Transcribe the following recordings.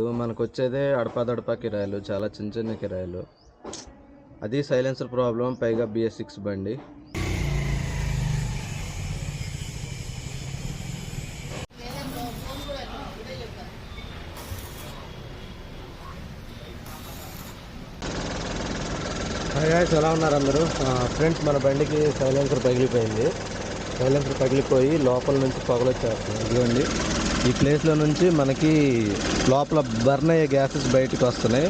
మనకు వచ్చేదే అడపాదడపా కిరాయిలు చాలా చిన్న చిన్న కిరాయిలు. అది సైలెన్సర్ ప్రాబ్లం పైగా బిఎస్ సిక్స్ బండి. హాయ్ ఎలా ఉన్నారు అందరూ? ఫ్రెండ్స్ మన బండికి సైలెన్సర్ పగిలిపోయింది. సైలెన్సర్ పగిలిపోయి లోపల నుంచి పొగలు వచ్చేస్తుంది ఇదిగోండి. ఈ ప్లేస్లో నుంచి మనకి లోపల బర్న్ అయ్యే గ్యాసెస్ బయటకు వస్తున్నాయి.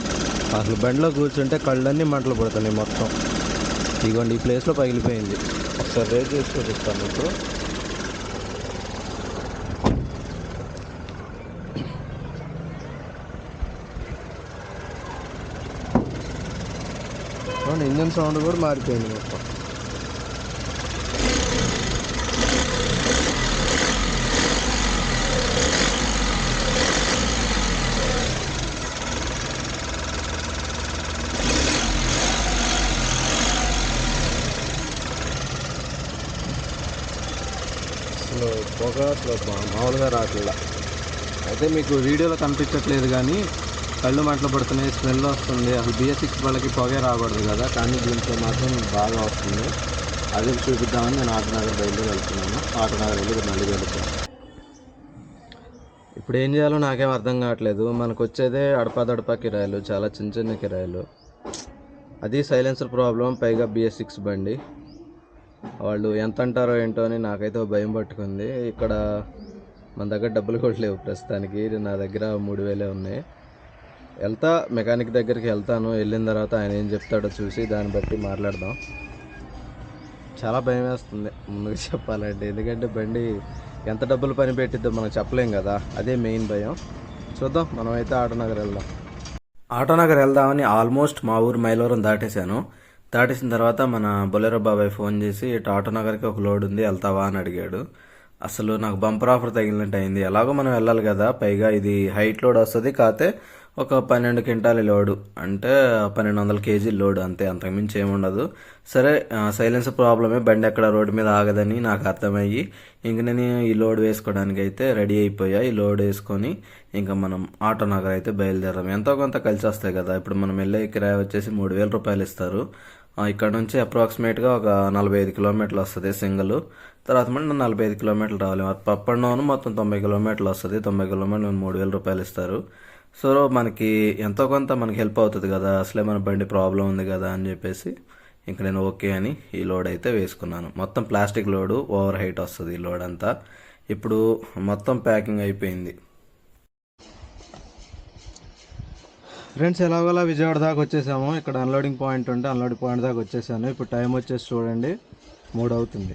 అసలు బండిలో కూర్చుంటే కళ్ళన్నీ మంటలు పడుతున్నాయి మొత్తం. ఇదిగోండి ఈ ప్లేస్లో పగిలిపోయింది. ఒకసారి రేజ్ చేసి చూపిస్తాను మీకు. ఇంజన్ సౌండ్ కూడా మారిపోయింది మొత్తం. అసలు పొగ అసలు మామూలుగా రావట్లేదు అయితే మీకు వీడియోలో కనిపించట్లేదు కానీ కళ్ళు మంటలు పడుతున్నాయి స్మెల్ వస్తుంది. అసలు బిఎస్ సిక్స్ వాళ్ళకి పొగే రాకూడదు కదా కానీ దీంట్లో మాత్రం బాగా వస్తుంది. అది చూపిద్దామని నేను ఆటనగర్ బయలుదేరి వెళ్తున్నాను. ఆటనగర్ వెళ్ళి మళ్ళీ వెళ్తాను. ఇప్పుడు ఏం చేయాలో నాకేం అర్థం కావట్లేదు. మనకు వచ్చేదే అడపాదడపా కిరాయిలు చాలా చిన్న చిన్న కిరాయిలు. అది సైలెన్సర్ ప్రాబ్లం పైగా బిఎస్ సిక్స్ బండి. వాళ్ళు ఎంత అంటారో ఏంటో అని నాకైతే భయం పట్టుకుంది. ఇక్కడ మన దగ్గర డబ్బులు కూడా లేవు ప్రస్తుతానికి. నా దగ్గర మూడు వేలే ఉన్నాయి. వెళ్తా మెకానిక్ దగ్గరికి వెళ్తాను. వెళ్ళిన తర్వాత ఆయన ఏం చెప్తాడో చూసి దాన్ని బట్టి మాట్లాడదాం. చాలా భయం వేస్తుంది. ముందుగా చెప్పాలంటే. ఎందుకంటే బండి ఎంత డబ్బులు పని పెట్టిద్దో మనం చెప్పలేం కదా. అదే మెయిన్ భయం. చూద్దాం మనం అయితే ఆటోనగర్ వెళ్దాం. ఆటోనగర్ వెళ్దామని ఆల్మోస్ట్ మా ఊరు మైలవరం దాటేశాను. దాటేసిన తర్వాత మన బొలెరో బాబాయ్ ఫోన్ చేసి ఇటు ఆటోనగర్కి ఒక లోడ్ ఉంది వెళ్తావా? అని అడిగాడు. అసలు నాకు బంపర్ ఆఫర్ తగిలినట్టు అయింది. ఎలాగో మనం వెళ్ళాలి కదా పైగా ఇది హైట్ లోడ్ వస్తుంది కాతే ఒక పన్నెండు క్వింటాల లోడు. అంటే పన్నెండు వందల కేజీ లోడ్ అంతే అంతకుమించి ఏముండదు సరే సైలెన్స్ ప్రాబ్లమే బండి ఎక్కడ రోడ్డు మీద ఆగదని నాకు అర్థమయ్యి ఇంక నేను ఈ లోడ్ వేసుకోవడానికి అయితే రెడీ అయిపోయా. ఈ లోడ్ వేసుకొని ఇంకా మనం ఆటో నగర్ అయితే బయలుదేరాం ఎంతో కొంత కలిసి వస్తాయి కదా ఇప్పుడు మనం వెళ్ళే కిరాయి వచ్చేసి మూడు వేల రూపాయలు ఇస్తారు. ఇక్కడ నుంచి అప్రాక్సిమేట్గా ఒక నలభై ఐదు కిలోమీటర్లు వస్తుంది సింగిల్. తర్వాత మళ్ళీ నలభై ఐదు కిలోమీటర్లు రావాలి. అప్ అండ్ డౌన్ మొత్తం తొంభై కిలోమీటర్లు వస్తుంది. తొంభై కిలోమీటర్లు మూడు వేల రూపాయలు ఇస్తారు. సో మనకి ఎంతో కొంత మనకి హెల్ప్ అవుతుంది కదా. అసలే మన బండి ప్రాబ్లం ఉంది కదా అని చెప్పేసి ఇంక నేను ఓకే అని ఈ లోడ్ అయితే వేసుకున్నాను. మొత్తం ప్లాస్టిక్ లోడు ఓవర్ హైట్ వస్తుంది ఈ లోడ్ అంతా. ఇప్పుడు మొత్తం ప్యాకింగ్ అయిపోయింది. ఫ్రెండ్స్ ఎలాగోలా విజయవాడ దాకా వచ్చేసాము. ఇక్కడ అన్లోడింగ్ పాయింట్ ఉంటే అన్లోడింగ్ పాయింట్ దాకా వచ్చేసాను. ఇప్పుడు టైం వచ్చేసి చూడండి మూడు అవుతుంది.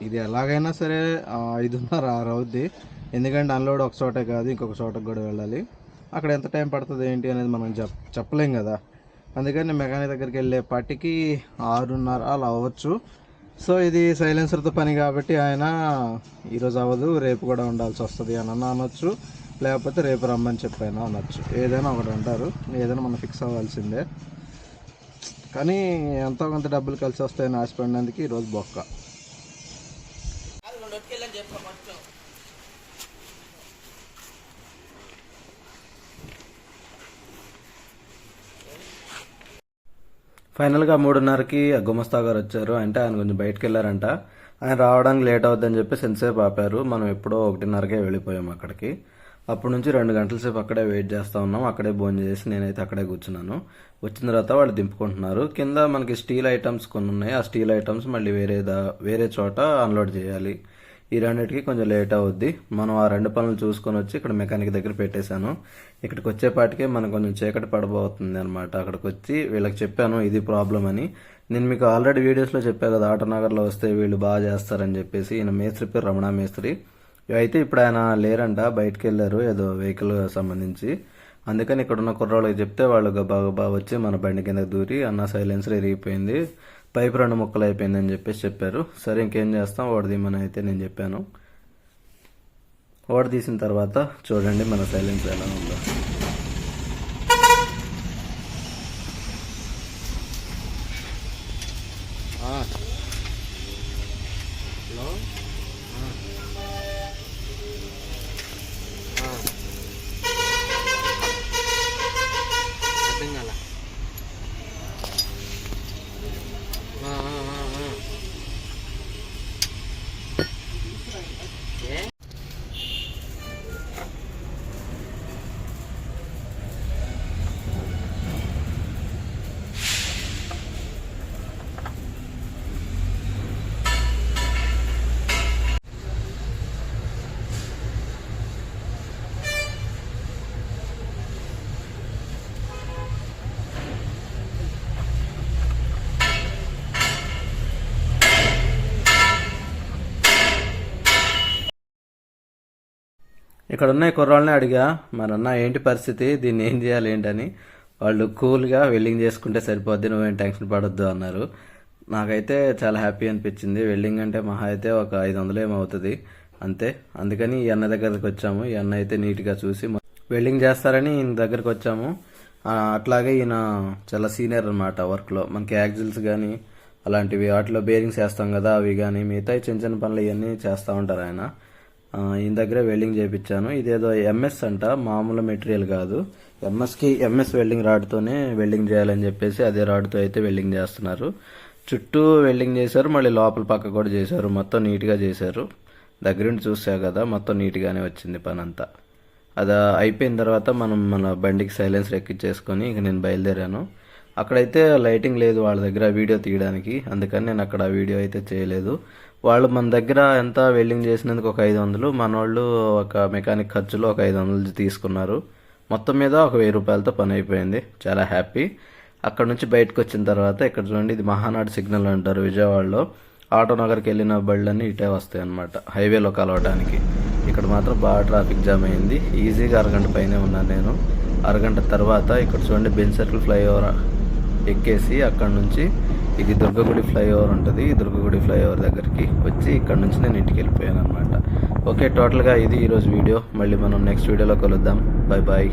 ఇది ఎలాగైనా సరే ఐదున్నర ఆరు అవుద్ది. ఎందుకంటే అన్లోడ్ ఒక చోటే కాదు ఇంకొక చోటకి కూడా వెళ్ళాలి. అక్కడ ఎంత టైం పడుతుంది ఏంటి అనేది మనం చెప్ చెప్పలేం కదా. అందుకని మెకానిక్ దగ్గరికి వెళ్ళే పాటికి ఆరున్నర అలా అవ్వచ్చు. సో ఇది సైలెన్సర్తో పని కాబట్టి ఆయన ఈరోజు అవ్వదు రేపు కూడా ఉండాల్సి వస్తుంది అని అన్న అనొచ్చు. లేకపోతే రేపు రమ్మని చెప్పైనా అనొచ్చు. ఏదైనా ఒకటి అంటారు. ఏదైనా మనం ఫిక్స్ అవ్వాల్సిందే. కానీ ఎంతో కొంత డబ్బులు కలిసి వస్తాయని ఆశపడినందుకు ఈరోజు బొక్క. ఫైనల్గా మూడున్నరకి ఆ గుమస్తా గారు వచ్చారు. అంటే ఆయన కొంచెం బయటకు వెళ్ళారంట. ఆయన రావడానికి లేట్ అవుద్దని చెప్పేసి ఎంతసేపు ఆపారు. మనం ఎప్పుడో ఒకటిన్నరకే వెళ్ళిపోయాం అక్కడికి. అప్పటి నుంచి రెండు గంటల సేపు అక్కడే వెయిట్ చేస్తూ ఉన్నాం. అక్కడే భోజనం చేసి నేనైతే అక్కడే కూర్చున్నాను. వచ్చిన తర్వాత వాళ్ళు దింపుకుంటున్నారు. కింద మనకి స్టీల్ ఐటమ్స్ కొన్ని ఉన్నాయి ఆ స్టీల్ ఐటమ్స్ మళ్ళీ వేరే దా వేరే చోట అన్లోడ్ చేయాలి. ఈ రెండింటికి కొంచెం లేట్ అవుద్ది. మనం ఆ రెండు పనులు చూసుకొని వచ్చి ఇక్కడ మెకానిక్ దగ్గర పెట్టేశాను. ఇక్కడికి వచ్చేపాటికే మనకు కొంచెం చీకటి పడబోతుంది అనమాట అక్కడికి వచ్చి వీళ్ళకి చెప్పాను ఇది ప్రాబ్లం అని. నేను మీకు ఆల్రెడీ వీడియోస్లో చెప్పాను కదా ఆటనగర్లో వస్తే వీళ్ళు బాగా చేస్తారని చెప్పేసి ఈయన మేస్త్రి పేరు రమణ మేస్త్రి. అయితే ఇప్పుడు ఆయన లేరంట బయటకు వెళ్ళారు ఏదో వెహికల్ సంబంధించి. అందుకని ఇక్కడ ఉన్న కుర్రాళ్ళకి చెప్తే వాళ్ళు గబా గబా వచ్చి మన బండి కింద దూరి అన్న సైలెన్సర్ ఎరిగిపోయింది. పైప్ రెండు ముక్కలు అయిపోయిందని చెప్పేసి చెప్పారు. సరే ఇంకేం చేస్తాం? ఓడదీమని అయితే నేను చెప్పాను. ఓడ తీసిన తర్వాత చూడండి మన సైలెన్స్ ఎలా ఉందో. హలో? ఇక్కడ ఉన్న కుర్రాళ్ళని అడిగా మరన్నా ఏంటి పరిస్థితి? దీన్ని ఏం చేయాలి ఏంటని? వాళ్ళు కూల్గా వెల్డింగ్ చేసుకుంటే సరిపోద్ది నువ్వేం టెన్షన్ పడొద్దు అన్నారు. నాకైతే చాలా హ్యాపీ అనిపించింది. వెల్డింగ్ అంటే మహా అయితే ఒక ఐదు వందలు ఏమవుతుంది అంతే. అందుకని ఈ అన్న దగ్గరికి వచ్చాము. ఈ అన్న అయితే నీట్గా చూసి వెల్డింగ్ చేస్తారని ఈయన దగ్గరికి వచ్చాము. అట్లాగే ఈయన చాలా సీనియర్ అనమాట వర్క్లో. మనకి యాక్సిల్స్ కానీ అలాంటివి వాటిలో బేరింగ్స్ వేస్తాం కదా అవి కానీ మిగతా చిన్న చిన్న పనులు ఇవన్నీ చేస్తూ ఉంటారు ఆయన. ఈయన దగ్గరే వెల్డింగ్ చేయించాను ఇదేదో ఎంఎస్ అంట మామూలు మెటీరియల్ కాదు. ఎంఎస్కి ఎంఎస్ వెల్డింగ్ రాడ్తోనే వెల్డింగ్ చేయాలని చెప్పేసి అదే రాడ్తో అయితే వెల్డింగ్ చేస్తున్నారు. చుట్టూ వెల్డింగ్ చేశారు మళ్ళీ లోపల పక్క కూడా చేశారు. మొత్తం నీట్గా చేశారు. దగ్గరుండి చూసావు కదా మొత్తం నీట్గానే వచ్చింది పని అంతా అది అయిపోయిన తర్వాత మనం మన బండికి సైలెన్స్ ఎక్కించేసుకొని ఇక నేను బయలుదేరాను. అక్కడైతే లైటింగ్ లేదు వాళ్ళ దగ్గర వీడియో తీయడానికి. అందుకని నేను అక్కడ వీడియో అయితే చేయలేదు. వాళ్ళు మన దగ్గర ఎంత వెల్డింగ్ చేసినందుకు ఒక ఐదు వందలు మన వాళ్ళు ఒక మెకానిక్ ఖర్చులో ఒక ఐదు వందలు తీసుకున్నారు. మొత్తం మీద ఒక వెయ్యి రూపాయలతో పని అయిపోయింది. చాలా హ్యాపీ. అక్కడ నుంచి బయటకు వచ్చిన తర్వాత ఇక్కడ చూడండి ఇది మహానాడు సిగ్నల్ అంటారు విజయవాడలో. ఆటో నగర్కి వెళ్ళిన బళ్ళన్నీ ఇటే వస్తాయి అన్నమాట. హైవేలో కలవడానికి. ఇక్కడ మాత్రం బాగా ట్రాఫిక్ జామ్ అయింది. ఈజీగా అరగంట పైనే ఉన్నాను నేను. అరగంట తర్వాత ఇక్కడ చూడండి బెన్ సర్కిల్ ఫ్లైఓవర్ ఎక్కేసి అక్కడ నుంచి ఇది దుర్గగుడి ఫ్లైఓవర్ ఉంటుంది. ఈ దుర్గగుడి ఫ్లైఓవర్ దగ్గరికి వచ్చి ఇక్కడ నుంచి నేను ఇంటికి వెళ్ళిపోయాను అనమాట ఓకే టోటల్గా ఇది ఈరోజు వీడియో. మళ్ళీ మనం నెక్స్ట్ వీడియోలో కలుద్దాం. Bye bye